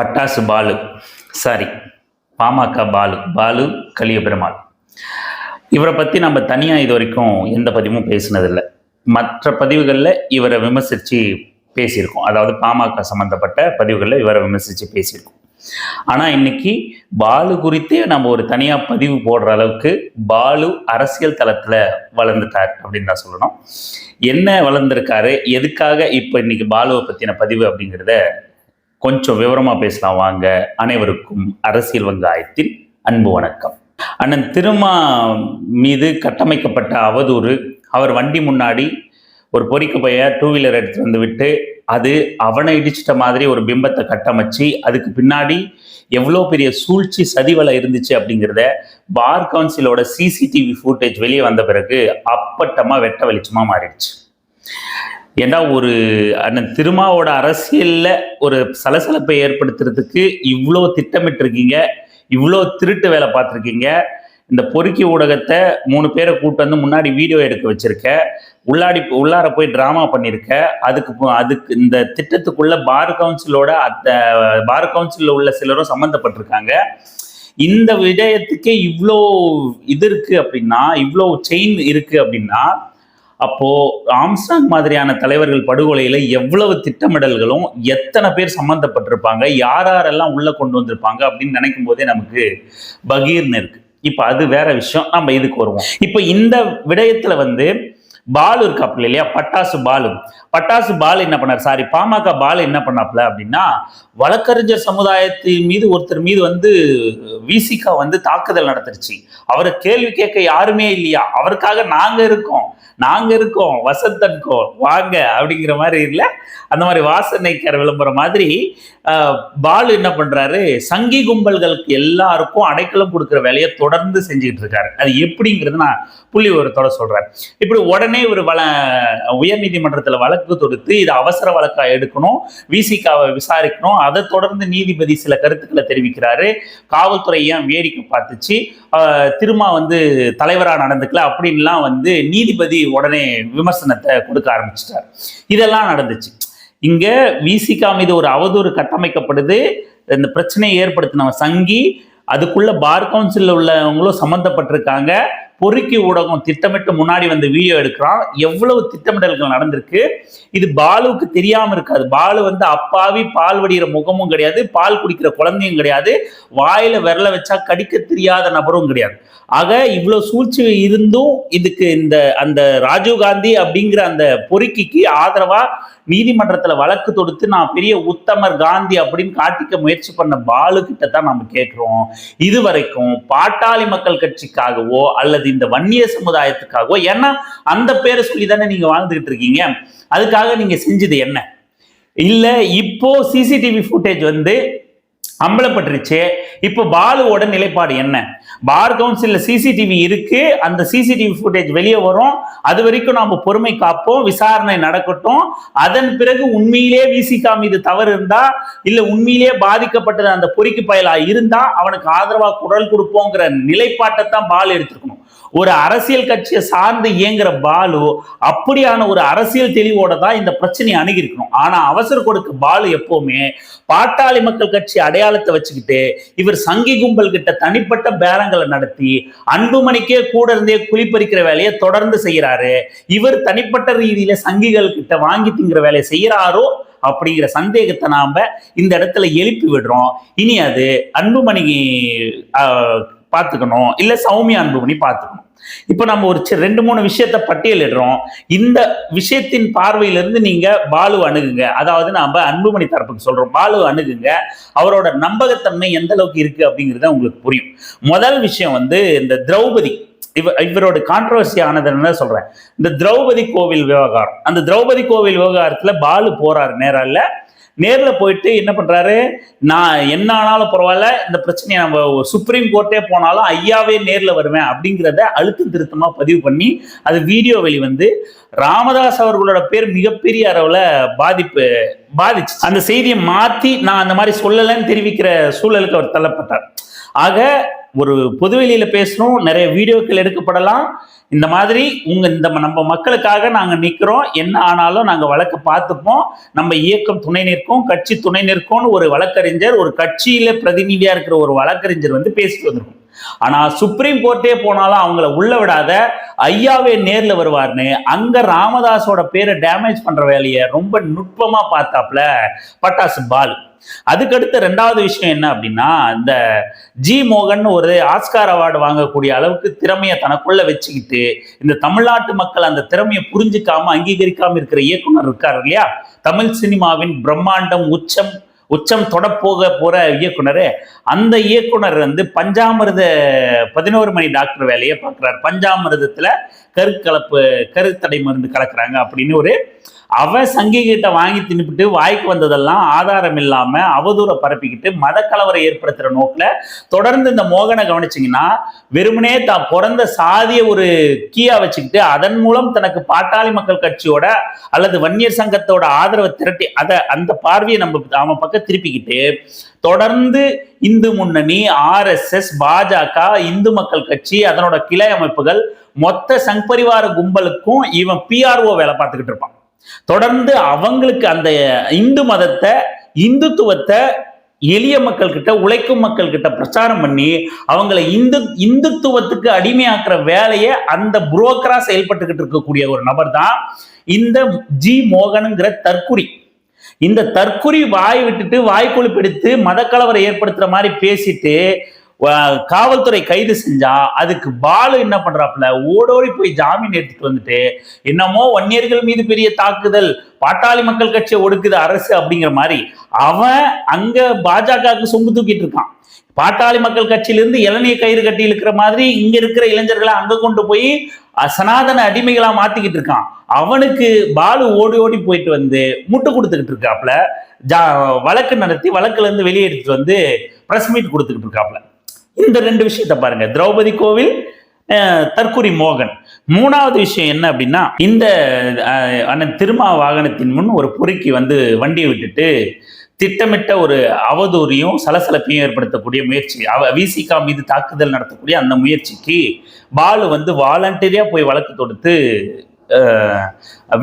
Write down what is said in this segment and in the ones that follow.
பட்டாசு பாலு. சாரி பாமக பாலு. பாலு கலியபெருமாள். இவரை பற்றி நம்ம தனியாக இது வரைக்கும் எந்த பதிவும் பேசினதில்லை. மற்ற பதிவுகளில் இவரை விமர்சித்து பேசியிருக்கோம். அதாவது பாமக சம்மந்தப்பட்ட பதிவுகளில் இவரை விமர்சித்து பேசியிருக்கோம். ஆனால் இன்னைக்கு பாலு குறித்தே நம்ம ஒரு தனியாக பதிவு போடுற அளவுக்கு பாலு அரசியல் தளத்தில் வளர்ந்துட்டார் அப்படின்னு தான் சொல்லணும். என்ன வளர்ந்துருக்காரு? எதுக்காக இப்போ இன்னைக்கு பாலுவை பற்றின பதிவு அப்படிங்கிறத கொஞ்சம் விவரமாக பேசலாம். வாங்க அனைவருக்கும் அரசியல் வங்காயத்தில் அன்பு வணக்கம். அண்ணன் திருமா மீது கட்டமைக்கப்பட்ட அவதூறு அவர் வண்டி முன்னாடி ஒரு பொறிக்கு பைய டூ வீலர் எடுத்து வந்து விட்டு அது அவனை இடிச்சிட்ட மாதிரி ஒரு பிம்பத்தை கட்டமைச்சு அதுக்கு பின்னாடி எவ்வளோ பெரிய சூழ்ச்சி சதிவலை இருந்துச்சு அப்படிங்கிறத பார் கவுன்சிலோட சிசிடிவி ஃபுட்டேஜ் வெளியே வந்த பிறகு அப்பட்டமாக வெட்ட வெளிச்சமாக மாறிடுச்சு. ஏன்னா ஒரு அண்ணன் திருமாவோட அரசியல்ல ஒரு சலசலப்பை ஏற்படுத்துறதுக்கு இவ்வளோ திட்டமிட்டிருக்கீங்க இவ்வளோ திருட்டு வேலை பார்த்துருக்கீங்க. இந்த பொறுக்கி ஊடகத்தை மூணு பேரை கூட்டு வந்து முன்னாடி வீடியோ எடுக்க வச்சிருக்க. உள்ளாடி உள்ளார போய் ட்ராமா பண்ணியிருக்க அதுக்கு அதுக்கு இந்த திட்டத்துக்குள்ள பார் கவுன்சிலோட அந்த பார் கவுன்சிலில் உள்ள சிலரும் சம்மந்தப்பட்டிருக்காங்க. இந்த விடயத்துக்கே இவ்வளோ இது இருக்குது அப்படின்னா இவ்வளோ செயின் இருக்குது அப்படின்னா அப்போ ஆம்ஸ்டாங் மாதிரியான தலைவர்கள் படுகொலையில எவ்வளவு திட்டமிடல்களும் எத்தனை பேர் சம்பந்தப்பட்டிருப்பாங்க யார் யாரெல்லாம் உள்ள கொண்டு வந்திருப்பாங்க அப்படின்னு நினைக்கும் போதே நமக்கு பகீர்னு இருக்கு. இப்ப அது வேற விஷயம். நம்ம இதுக்கு வருவோம். இப்ப இந்த விடயத்துல வந்து பாலு இருக்காப்புல இல்லையா? பட்டாசு பாலு. பட்டாசு பாலு என்ன பண்ணார்? சாரி பாமக பாலு என்ன பண்ணாப்புல அப்படின்னா வழக்கறிஞர் சமுதாயத்தின் மீது ஒருத்தர் மீது வந்து விசிகா வந்து தாக்குதல் நடத்துருச்சு. அவரை கேள்வி கேட்க யாருமே இல்லையா? அவருக்காக நாங்க இருக்கோம். நாங்க இருக்கோம். வசந்தன்கோ வாங்க அப்படிங்கிற மாதிரி இல்லை. அந்த மாதிரி வாசனைக்கிற விளம்பரம் மாதிரி பாலு என்ன பண்றாரு? சங்கி கும்பல்களுக்கு எல்லாருக்கும் அடைக்கலம் கொடுக்குற வேலையை தொடர்ந்து செஞ்சுக்கிட்டு இருக்காரு. அது எப்படிங்கிறது நான் புள்ளி விவரத்தோட சொல்றேன். இப்படி உடனே ஒரு வள உயர்நீதிமன்றத்தில் வழக்கு தொடுத்து இது அவசர வழக்காக எடுக்கணும் விசிகாவை விசாரிக்கணும். அதை தொடர்ந்து நீதிபதி சில கருத்துக்களை தெரிவிக்கிறாரு. காவல்துறை ஏன் வேடிக்கை பார்த்துச்சு? திருமா வந்து தலைவராக நடந்துக்கல அப்படின்லாம் வந்து நீதிபதி உடனே விமர்சனத்தை கொடுக்க ஆரம்பிச்சிட்டார். இதெல்லாம் நடந்துச்சு. இங்க விசிகா மீது ஒரு அவதூறு கட்டமைக்கப்படுது. இந்த பிரச்சனையை ஏற்படுத்தினவன் சங்கி அதுக்குள்ள பார் கவுன்சிலில் உள்ளவங்களும் சம்மந்தப்பட்டிருக்காங்க பொறுக்கி ஊடகம் திட்டமிட்டு முன்னாடி வந்து வீடியோ எடுக்கிறான். எவ்வளவு திட்டமிடல்கள் நடந்திருக்கு? இது பாலுவுக்கு தெரியாம இருக்காது. பாலு வந்து அப்பாவி பால் வடிகிற முகமும் கிடையாது பால் குடிக்கிற குழந்தையும் கிடையாது வாயில விரல வச்சா கடிக்க தெரியாத நபரும் கிடையாது. ஆக இவ்வளவு சூழ்ச்சி இருந்தும் இதுக்கு இந்த அந்த ராஜீவ் காந்தி அப்படிங்கிற அந்த பொறுக்கிக்கு ஆதரவா நீதிமன்றத்துல வழக்கு தொடுத்து நான் பெரிய உத்தமர் காந்தி அப்படின்னு காட்டிக்க முயற்சி பண்ண பாலு கிட்ட தான் நம்ம கேட்கிறோம் இதுவரைக்கும் பாட்டாளி மக்கள் கட்சிக்காகவோ அல்லது இந்த வன்னிய சமுதாயத்துக்காகவோ ஏன்னா அந்த பேரை சொல்லி தானே நீங்க வாழ்ந்துகிட்டு இருக்கீங்க. அதுக்காக நீங்க செஞ்சது என்ன? இல்ல இப்போ சிசிடிவி ஃபுட்டேஜ் வந்து அம்பலப்பட்டுருச்சு இப்போ பாலுவோட நிலைப்பாடு என்ன? பார் கவுன்சிலில் சிசிடிவி இருக்கு. அந்த சிசிடிவி ஃபுட்டேஜ் வெளியே வரும். அது வரைக்கும் நாம் பொறுமை காப்போம். விசாரணை நடக்கட்டும். அதன் பிறகு உண்மையிலே விசிகா மீது தவறு இருந்தா இல்லை உண்மையிலே பாதிக்கப்பட்டது அந்த பொறிக்கு பயலா இருந்தா அவனுக்கு ஆதரவாக குரல் கொடுப்போங்கிற நிலைப்பாட்டை தான் பால் எடுத்துருக்கணும். ஒரு அரசியல் கட்சியை சார்ந்து இயங்குற பாலு அப்படியான ஒரு அரசியல் தெளிவோட தான் இந்த பிரச்சனையை அணுகிருக்கணும் ஆனா அவசர கொடுக்க பாலு எப்பவுமே பாட்டாளி மக்கள் கட்சி அடையாளத்தை வச்சுக்கிட்டு இவர் சங்கி கும்பல் கிட்ட தனிப்பட்ட பேரங்களை நடத்தி அன்புமணிக்கே கூட இருந்தே குளிப்பறிக்கிற வேலையை தொடர்ந்து செய்யறாரு இவர் தனிப்பட்ட ரீதியில சங்கிகள் கிட்ட வாங்கி திங்கிற வேலையை செய்யறாரோ அப்படிங்கிற சந்தேகத்தை நாம இந்த இடத்துல எழுப்பி விடுறோம். இனி அது அன்புமணி பார்த்துக்கணும். இல்ல சௌமியா அன்புமணி பார்த்துக்கணும். இப்போ நம்ம ஒரு ரெண்டு மூணு விஷயத்த பட்டியலிடுறோம். இந்த விஷயத்தின் பார்வையிலிருந்து நீங்க பாலு அணுகுங்க. அதாவது நாம அன்புமணி தரப்புக்கு சொல்றோம். பாலு அணுகுங்க. அவரோட நம்பகத்தன்மை எந்த அளவுக்கு இருக்கு அப்படிங்கிறத உங்களுக்கு புரியும். முதல் விஷயம் வந்து இந்த திரௌபதி. இவ இவரோட கான்ட்ரவர்சி என்ன சொல்றேன்? இந்த திரௌபதி கோவில் விவகாரம். அந்த திரௌபதி கோவில் விவகாரத்துல பாலு போறாரு நேரம் இல்லை? நேரில் போயிட்டு என்ன பண்ணுறாரு நான் என்ன ஆனாலும் பரவாயில்ல இந்த பிரச்சனையை நம்ம சுப்ரீம் கோர்ட்டே போனாலும் ஐயாவே நேரில் வருவேன் அப்படிங்கிறத அழுத்தம் திருத்தமாக பதிவு பண்ணி அது வீடியோ வெளிவந்து ராமதாஸ் அவர்களோட பேர் மிகப்பெரிய அளவில் பாதிப்பு பாதிச்சு. அந்த செய்தியை மாற்றி நான் அந்த மாதிரி சொல்லலைன்னு தெரிவிக்கிற சூழலுக்கு அவர் தள்ளப்பட்டார். ஆக ஒரு பொதுவெளியில் பேசணும் நிறைய வீடியோக்கள் எடுக்கப்படலாம். இந்த மாதிரி உங்கள் இந்த நம்ம மக்களுக்காக நாங்கள் நிற்கிறோம் என்ன ஆனாலும் நாங்கள் வழக்கு பார்த்துப்போம். நம்ம இயக்கம் துணை நிற்கும் கட்சி துணை நிற்கும்னு ஒரு வழக்கறிஞர் ஒரு கட்சியில் பிரதிநிதியாக இருக்கிற ஒரு வழக்கறிஞர் வந்து பேசிட்டு வந்திருக்கும் ஆனா சுப்ரீம் கோர்ட்டே போனாலும் அவங்கள உள்ள விடாத ஐயாவே நேர்ல வருவார்னு அங்க ராமதாஸோட பேரை டேமேஜ் பண்ற வேலையை ரொம்ப நுட்பமா பார்த்தாப்ல பட்டாசு பாலு. அதுக்கடுத்து ரெண்டாவது விஷயம் என்ன அப்படின்னா இந்த ஜி மோகன் ஒரு ஆஸ்கார் அவார்டு வாங்கக்கூடிய அளவுக்கு திறமையை தனக்குள்ள வச்சுக்கிட்டு இந்த தமிழ்நாட்டு மக்கள் அந்த திறமையை புரிஞ்சுக்காம அங்கீகரிக்காம இருக்கிற இயக்குனர் இருக்கார் இல்லையா? தமிழ் சினிமாவின் பிரம்மாண்டம் உச்சம் உச்சம் தொடப்போக போற இயக்குனர். அந்த இயக்குனர் வந்து பஞ்சாமிர்த பதினோரு மணி டாக்டர் வேலையை பார்க்குறாரு. பஞ்சாமிர்தத்துல கருக்கலப்பு கருத்தடை மருந்து கலக்குறாங்க அப்படின்னு ஒரு அவ சங்கிகிட்ட வாங்கி தின்னுபிட்டு வாய்க்கு வந்ததெல்லாம் ஆதாரம் இல்லாம அவதூற பரப்பிக்கிட்டு மதக்கலவரை ஏற்படுத்துற நோக்கில் தொடர்ந்து இந்த மோகனை கவனிச்சிங்கன்னா வெறுமனே தான் பிறந்த சாதிய ஒரு கீயா வச்சுக்கிட்டு அதன் மூலம் தனக்கு பாட்டாளி மக்கள் கட்சியோட அல்லது வன்னியர் சங்கத்தோட ஆதரவை திரட்டி அதை அந்த பார்வையை நம்ம அவன் பக்கம் திருப்பிக்கிட்டு தொடர்ந்து இந்து முன்னணி ஆர்எஸ்எஸ் பாஜக இந்து மக்கள் கட்சி அதனோட கிளை அமைப்புகள் மொத்த சங்பரிவார கும்பலுக்கும் இவன் பிஆர்ஓ வேலை பார்த்துக்கிட்டு இருப்பான். தொடர்ந்து அவங்களுக்கு அந்த இந்து மதத்தை இந்துத்துவத்தை எளிய மக்கள் கிட்ட உழைக்கும் மக்கள் கிட்ட பிரச்சாரம் பண்ணி அவங்களை இந்து இந்துத்துவத்துக்கு அடிமையாக்குற வேலையை அந்த புரோக்கரா செயல்பட்டுக்கிட்டு இருக்கக்கூடிய ஒரு நபர் தான் இந்த ஜி மோகனுங்கிற தற்குறி. இந்த தற்குறி வாய் விட்டுட்டு வாய்க்குழு பிடித்து மதக்கலவரை ஏற்படுத்துற மாதிரி பேசிட்டு காவல்துறை கைது செஞ்சா அதுக்கு பாலு என்ன பண்றாப்புல? ஓடோடி போய் ஜாமீன் எடுத்துட்டு வந்துட்டு என்னமோ வன்னியர்கள் மீது பெரிய தாக்குதல் பாட்டாளி மக்கள் கட்சியை ஒடுக்குது அரசு அப்படிங்கிற மாதிரி அவன் அங்க பாஜகவுக்கு சொம்பு தூக்கிட்டு இருக்கான். பாட்டாளி மக்கள் கட்சியிலிருந்து இளநிய கயிறு கட்டி இருக்கிற மாதிரி இங்க இருக்கிற இளைஞர்களை அங்க கொண்டு போய் சனாதன அடிமைகளா மாத்திக்கிட்டு இருக்கான். அவனுக்கு பாலு ஓடி ஓடி போயிட்டு வந்து முட்டு கொடுத்துக்கிட்டு இருக்காப்ல ஜா வழக்கு நடத்தி வழக்குல இருந்து வெளியே எடுத்துட்டு வந்து பிரஸ் மீட் கொடுத்துக்கிட்டு இருக்காப்ல இந்த ரெண்டு விஷயத்த பாருங்க. திரௌபதி கோவில் அஹ், தற்குறி மோகன். மூணாவது விஷயம் என்ன அப்படின்னா இந்த அண்ணன் திருமா வாகனத்தின் முன் ஒரு பொறுக்கி வந்து வண்டியை விட்டுட்டு திட்டமிட்ட ஒரு அவதூறியும் சலசலப்பையும் ஏற்படுத்தக்கூடிய முயற்சி. அவ விசிகா மீது தாக்குதல் நடத்தக்கூடிய அந்த முயற்சிக்கு பாலு வந்து வாலண்டியரியா போய் வழக்கு தொடுத்து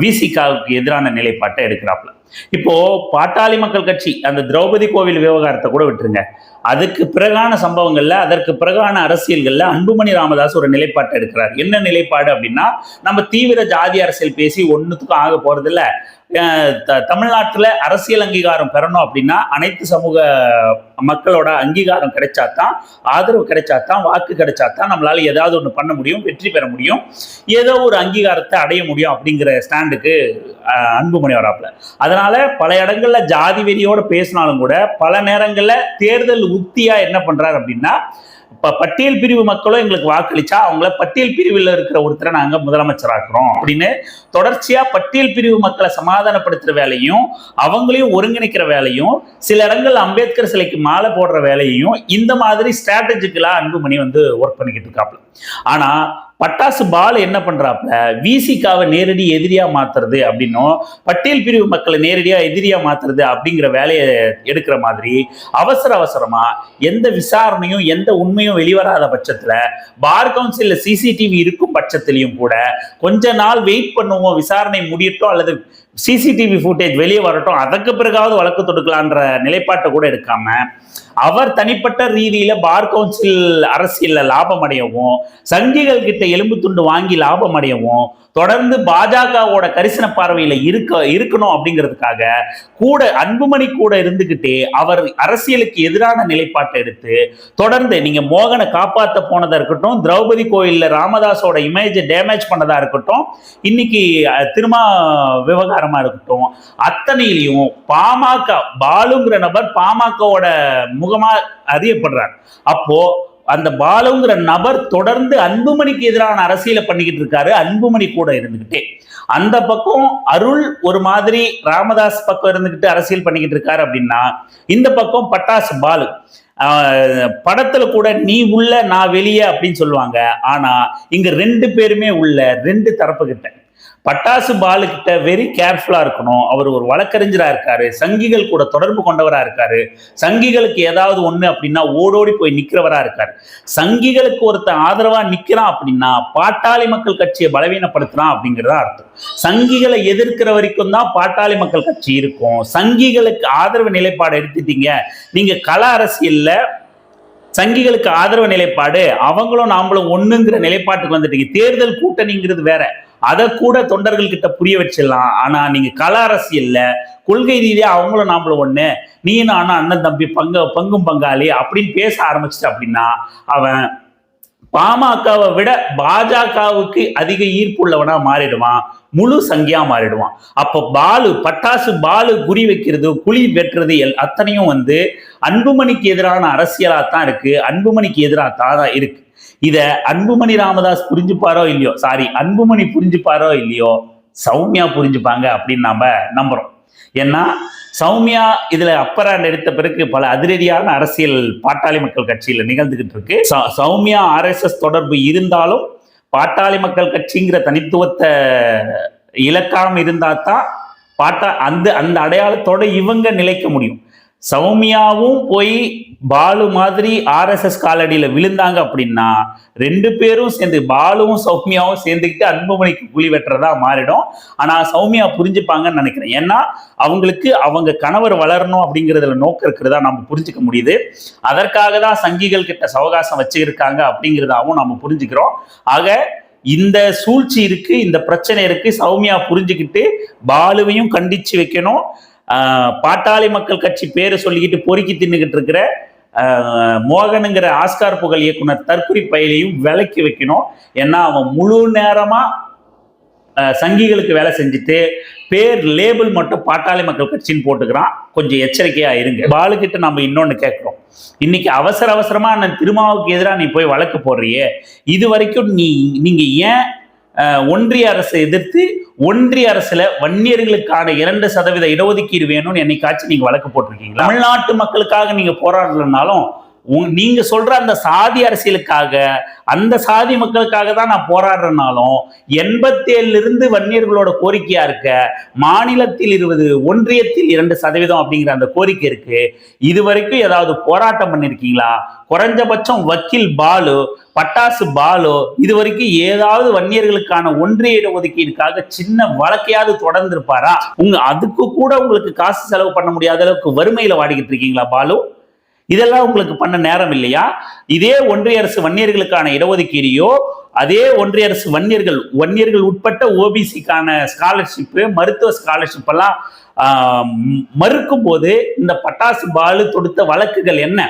விசிகாவுக்கு எதிரான நிலைப்பாட்டை எடுக்கிறாப்புல இப்போ பாட்டாளி மக்கள் கட்சி அந்த திரௌபதி கோவில் விவகாரத்தை கூட விட்டுருங்க. அதுக்கு பிறகான சம்பவங்கள்ல அதற்கு பிறகான அரசியல்கள்ல அன்புமணி ராமதாஸ் ஒரு நிலைப்பாட்டை எடுக்கிறார். என்ன நிலைப்பாடு அப்படின்னா நம்ம தீவிர ஜாதி அரசியல் பேசி ஒண்ணுத்துக்கும் ஆக போறதில்ல. தமிழ்நாட்டில் அரசியல் அங்கீகாரம் பெறணும் அப்படின்னா அனைத்து சமூக மக்களோட அங்கீகாரம் கிடைச்சாதான் ஆதரவு கிடைச்சாதான் வாக்கு கிடைச்சாதான் நம்மளால ஏதாவது ஒன்று பண்ண முடியும் வெற்றி பெற முடியும். ஏதோ ஒரு அங்கீகாரத்தை அடைய முடியும் அப்படிங்கிற ஸ்டாண்டுக்கு அன்புமணி வராப்புல. அதனால பல இடங்கள்ல ஜாதி வெறியோட பேசினாலும் கூட பல நேரங்களில் தேர்தல் உக்தியா என்ன பண்றாரு அப்படின்னா பட்டியல் பிரிவு மக்களும் எங்களுக்கு வாக்களிச்சா அவங்கள பட்டியல் பிரிவில் இருக்கிற ஒருத்தரை நாங்கள் முதலமைச்சராக்குறோம். அப்படின்னு தொடர்ச்சியாக பட்டியல் பிரிவு மக்களை சமாதானப்படுத்துகிற வேலையும் அவங்களையும் ஒருங்கிணைக்கிற வேலையும் சில இடங்கள்ல அம்பேத்கர் சிலைக்கு மாலை போடுற வேலையையும் இந்த மாதிரி ஸ்ட்ராட்டஜிக்கலாக அன்புமணி வந்து ஒர்க் பண்ணிக்கிட்டு இருக்காப்புல ஆனால் பட்டாசு பால் என்ன பண்றாப்புல? விசிகாவை நேரடி எதிரியா மாத்துறது அப்படின்னும் பட்டியல் பிரிவு மக்களை நேரடியா எதிரியா மாத்துறது அப்படிங்கிற வேலையை எடுக்கிற மாதிரி அவசர அவசரமா எந்த விசாரணையும் எந்த உண்மையும் வெளிவராத பட்சத்துல பார் கவுன்சில்ல சிசிடிவி இருக்கும் பட்சத்திலையும் கூட கொஞ்ச நாள் வெயிட் பண்ணுவோம் விசாரணை முடியட்டும் அல்லது சிசிடிவி ஃபுட்டேஜ் வெளியே வரட்டும் அதற்கு பிறகாவது வழக்கு தொடுக்கலான்ற நிலைப்பாட்டை கூட எடுக்காம அவர் தனிப்பட்ட ரீதியில பார் கவுன்சில் அரசியல்ல லாபம் அடையவும் சங்கிகள் கிட்ட எலும்பு துண்டு வாங்கி லாபம் அடையவும் தொடர்ந்து பாஜகவோட கரிசன பார்வையில இருக்க இருக்கணும் அப்படிங்கிறதுக்காக கூட அன்புமணி கூட இருந்துகிட்டே அவர் அரசியலுக்கு எதிரான நிலைப்பாட்டை எடுத்து தொடர்ந்து நீங்க மோகனை காப்பாத்த போனதா இருக்கட்டும் திரௌபதி கோயில்ல ராமதாஸோட இமேஜை டேமேஜ் பண்ணதா இருக்கட்டும் இன்னைக்கு திருமா விவகாரமா இருக்கட்டும் அத்தனையிலையும் பாமக பாலுங்கிற நபர் பாமகவோட முகமா அறியப்படுறார். அப்போ அந்த பாலுங்கிற நபர் தொடர்ந்து அன்புமணிக்கு எதிரான அரசியலை பண்ணிக்கிட்டு இருக்காரு. அன்புமணி கூட இருந்துகிட்டே. அந்த பக்கம் அருள் ஒரு மாதிரி ராமதாஸ் பக்கம் இருந்துகிட்டு அரசியல் பண்ணிக்கிட்டு இருக்காரு அப்படின்னா இந்த பக்கம் பட்டாசு பாலு. படத்துல கூட நீ உள்ள நான் வெளியே அப்படின்னு சொல்லுவாங்க. ஆனா இங்க ரெண்டு பேருமே உள்ள ரெண்டு தரப்பு கிட்ட பட்டாசு பாலு கிட்ட வெரி கேர்ஃபுல்லா இருக்கணும். அவர் ஒரு வழக்கறிஞராக இருக்காரு. சங்கிகள் கூட தொடர்பு கொண்டவராக இருக்காரு. சங்கிகளுக்கு ஏதாவது ஒன்று அப்படின்னா ஓடோடி போய் நிற்கிறவராக இருக்காரு. சங்கிகளுக்கு ஒருத்தன் ஆதரவா நிக்கிறான் அப்படின்னா பாட்டாளி மக்கள் கட்சியை பலவீனப்படுத்துறான் அப்படிங்கிறதா அர்த்தம். சங்கிகளை எதிர்க்கிற வரைக்கும் தான் பாட்டாளி மக்கள் கட்சி இருக்கும். சங்கிகளுக்கு ஆதரவு நிலைப்பாடு எடுத்துட்டீங்க. நீங்க கள அரசியல்ல சங்கிகளுக்கு ஆதரவு நிலைப்பாடு அவங்களும் நாமளும் ஒன்றுங்கிற நிலைப்பாட்டுக்கு வந்துட்டீங்க. தேர்தல் கூட்டணிங்கிறது வேற. அதை கூட தொண்டர்கள் கிட்ட புரிய வச்சிடலாம். ஆனா நீங்க கள அரசியல்ல கொள்கை ரீதியா அவங்களும் நாமளும் ஒண்ணு நீ நானும் அண்ணன் தம்பி பங்கு பங்கும் பங்காளி அப்படின்னு பேச ஆரம்பிச்சிட்ட அப்படின்னா அவன் பாமகவை விட பாஜகவுக்கு அதிக ஈர்ப்பு உள்ளவனா மாறிடுவான். முழு சங்கியா மாறிடுவான். அப்போ பாலு பட்டாசு பாலு குறி வைக்கிறது குழி வெட்டுறது எல் அத்தனையும் வந்து அன்புமணிக்கு எதிரான அரசியலாக தான் இருக்கு. அன்புமணிக்கு எதிராக தான் இருக்கு. இதை அன்புமணி ராமதாஸ் புரிஞ்சுப்பாரோ இல்லையோ? சாரி அன்புமணி புரிஞ்சுப்பாரோ இல்லையோ? சௌமியா புரிஞ்சுப்பாங்க அப்படின்னு நாம நம்புறோம். ஏன்னா சௌமியா இதுல அப்பராண்ட் எடுத்த பிறகு பல அதிரடியான அரசியல் பாட்டாளி மக்கள் கட்சியில நிகழ்ந்துகிட்டு இருக்கு. சௌமியா ஆர்எஸ்எஸ் தொடர்பு இருந்தாலும் பாட்டாளி மக்கள் கட்சிங்கிற தனித்துவத்தை இலக்காம இருந்தா தான் பாட்டா அந்த அந்த அடையாளத்தோட இவங்க நிலைக்க முடியும். சௌமியாவும் போய் பாலு மாதிரி ஆர்எஸ்எஸ் காலடியில் விழுந்தாங்க அப்படின்னா ரெண்டு பேரும் சேர்ந்து பாலுவும் சௌமியாவும் சேர்ந்துக்கிட்டு அன்புமணிக்கு குழி வெட்டுறதா மாறிடும். ஆனால் சௌமியா புரிஞ்சுப்பாங்கன்னு நினைக்கிறேன். ஏன்னா அவங்களுக்கு அவங்க கணவர் வளரணும் அப்படிங்கிறதுல நோக்கம் இருக்கிறதா நம்ம புரிஞ்சுக்க முடியுது. அதற்காக தான் சங்கிகள் கிட்ட சவகாசம் வச்சுருக்காங்க அப்படிங்கிறதாவும் நம்ம புரிஞ்சுக்கிறோம். ஆக இந்த சூழ்ச்சி இருக்கு இந்த பிரச்சனை இருக்கு. சௌமியா புரிஞ்சுக்கிட்டு பாலுவையும் கண்டிச்சு வைக்கணும். பாட்டாளி மக்கள் கட்சி பேரை சொல்லிக்கிட்டு பொறுக்கி தின்னுகிட்டு இருக்கிற மோகனுங்கிற ஆஸ்கார் புகழ் இயக்குனர் தற்குறி பயிலையும் விலக்கி வைக்கணும். ஏன்னா அவன் முழு நேரமா சங்கிகளுக்கு வேலை செஞ்சுட்டு பேர் லேபிள் மட்டும் பாட்டாளி மக்கள் கட்சின்னு போட்டுக்கிறான். கொஞ்சம் எச்சரிக்கையா இருங்க. பாலுக்கிட்ட நம்ம இன்னொன்னு கேட்கிறோம். இன்னைக்கு அவசர அவசரமா நான் திருமாவுக்கு எதிராக நீ போய் வழக்கு போடுறியே. இது வரைக்கும் நீ நீங்க ஏன் ஒன்றிய அரசை எதிர்த்து ஒன்றிய அரசுல வன்னியர்களுக்கான இரண்டு சதவீத இடஒதுக்கீடு வேணும்னு என்னைக்காச்சும் நீங்க வழக்கு போட்டிருக்கீங்களா? தமிழ்நாட்டு மக்களுக்காக நீங்க போராடலனாலும் நீங்க சொல்ற அந்த சாதி அரசியலுக்காக அந்த சாதி மக்களுக்காக தான் நான் போராடுறனாலும் எண்பத்தேழுல இருந்து வன்னியர்களோட கோரிக்கையா இருக்க மாநிலத்தில் இருபது ஒன்றியத்தில் இரண்டு சதவீதம் அப்படிங்கிற அந்த கோரிக்கை இருக்கு. இது வரைக்கும் ஏதாவது போராட்டம் பண்ணிருக்கீங்களா? குறைஞ்சபட்சம் வக்கீல் பாலு பட்டாசு பாலு இது வரைக்கும் ஏதாவது வன்னியர்களுக்கான ஒன்றிய இடஒதுக்கீடுக்காக சின்ன வழக்கையாவது தொடர்ந்துருப்பாரா? உங்க அதுக்கு கூட உங்களுக்கு காசு செலவு பண்ண முடியாத அளவுக்கு வறுமையில வாடிக்கிட்டு இருக்கீங்களா பாலு? இதெல்லாம் உங்களுக்கு பண்ண நேரம் இல்லையா? இதே ஒன்றிய அரசு வன்னியர்களுக்கான இடஒதுக்கீடையோ அதே ஒன்றிய அரசு வன்னியர்கள் வன்னியர்கள் உட்பட்ட ஓபிசிக்கான ஸ்காலர்ஷிப்பு மருத்துவ ஸ்காலர்ஷிப் எல்லாம் மறுக்கும் போது இந்த பட்டாசு பாலு தொடுத்த வழக்குகள் என்ன?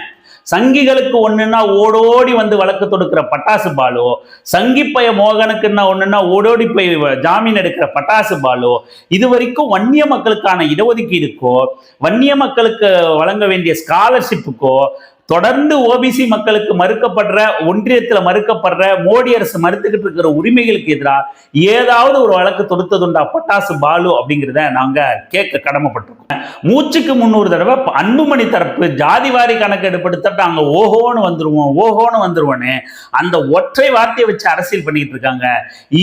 சங்கிகளுக்கு ஒண்ணுன்னா ஓடோடி வந்து வழக்கு தொடுக்கிற பட்டாசு பாலு சங்கிப்பய மோகனுக்குன்னா ஒண்ணுன்னா ஓடோடி போய் ஜாமீன் எடுக்கிற பட்டாசு பாலு இது வரைக்கும் வன்னிய மக்களுக்கான இடஒதுக்கீடுக்கோ வன்னிய மக்களுக்கு வழங்க வேண்டிய ஸ்காலர்ஷிப்புக்கோ தொடர்ந்து ஓபிசி மக்களுக்கு மறுக்கப்படுற ஒன்றியத்துல மறுக்கப்படுற மோடி அரசு மறுத்துக்கிட்டு இருக்கிற உரிமைகளுக்கு எதிராக ஏதாவது ஒரு வழக்கு தொடுத்ததுண்டா பட்டாசு பாலு அப்படிங்கிறத நாங்க கேட்க கடமைப்பட்டிருக்கோம். மூச்சுக்கு முன்னூறு தடவை அன்புமணி தரப்பு ஜாதிவாரி கணக்கு எடுப்படுத்த அங்க ஓஹோன்னு வந்துருவோம் ஓஹோன்னு வந்துருவோன்னு அந்த ஒற்றை வார்த்தையை வச்சு அரசியல் பண்ணிட்டு இருக்காங்க.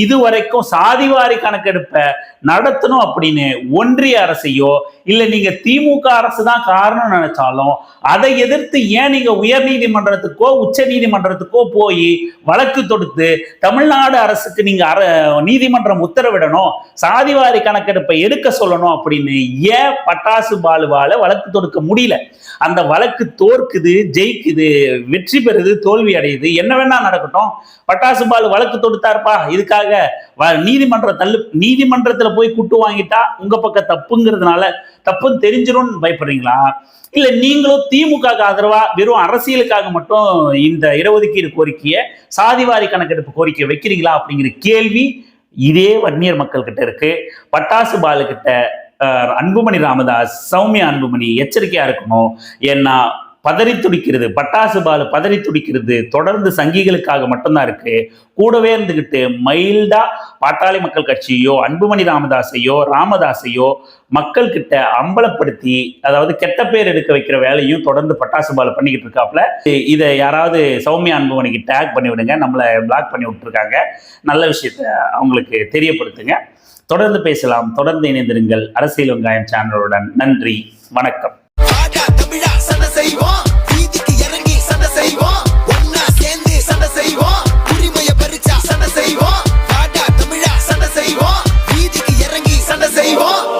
இது வரைக்கும் சாதிவாரி கணக்கெடுப்பை நடத்தணும் அப்படின்னு ஒன்றிய அரசையோ இல்ல நீங்க திமுக அரசு தான் காரணம் நினைச்சாலும் அதை எதிர்த்து ஏன் நீங்க உயர் நீதிமன்றத்துக்கோ உச்ச நீதிமன்றத்துக்கோ போய் வழக்கு தொடுத்து தமிழ்நாடு அரசுக்கு நீங்க அர நீதிமன்றம் உத்தரவிடணும் சாதிவாரி கணக்கெடுப்பை எடுக்க சொல்லணும் அப்படின்னு ஏன் பட்டாசு பாலுவால வழக்கு தொடுக்க முடியல? அந்த வழக்கு தோற்குது ஜெயிக்குது வெற்றி பெறுது தோல்வி அடையுது. என்ன வேணா நடக்கட்டும். பட்டாசு பாலு வழக்கு தொடுத்தாருப்பா. இதுக்காக வ- நீதிமன்ற தள்ளு நீதிமன்றத்துல போய் கூட்டு வாங்கிட்டா உங்க பக்கம் தப்புங்கிறதுனால தப்புன்னு தெரிஞ்சிடும்னு பயப்படுறீங்களா? இல்ல நீங்களும் திமுக ஆதரவா வெறும் அரசியலுக்காக மட்டும் இந்த இடஒதுக்கீடு கோரிக்கையை சாதிவாரி கணக்கெடுப்பு கோரிக்கை வைக்கிறீங்களா அப்படிங்கிற கேள்வி இதே வன்னியர் மக்கள் கிட்ட இருக்கு. பட்டாசு பாலு கிட்ட அன்புமணி ராமதாஸ் சௌமியா அன்புமணி எச்சரிக்கையா இருக்கணும். ஏன்னா பதறி துடிக்கிறது பட்டாசு பாலு பதறி துடிக்கிறது தொடர்ந்து சங்கிகளுக்காக மட்டும்தான் இருக்கு. கூடவே இருந்துகிட்டு மைல்டா பாட்டாளி மக்கள் கட்சியோ அன்புமணி ராமதாஸையோ ராமதாஸையோ மக்கள் கிட்ட அம்பலப்படுத்தி அதாவது கெட்ட பேர் எடுக்க வைக்கிற வேலையும் தொடர்ந்து பட்டாசு பால் பண்ணிக்கிட்டு இருக்காப்ல இதை யாராவது சௌமியா அன்புமணிக்கு டேக் பண்ணி விடுங்க நம்மளை பிளாக் பண்ணி விட்டுருக்காங்க. நல்ல விஷயத்த அவங்களுக்கு தெரியப்படுத்துங்க. தொடர்ந்து பேசலாம். தொடர்ந்து இணைந்திருங்கள். அரசியல் வெங்காயம் சேனலுடன் நன்றி. வணக்கம். イバ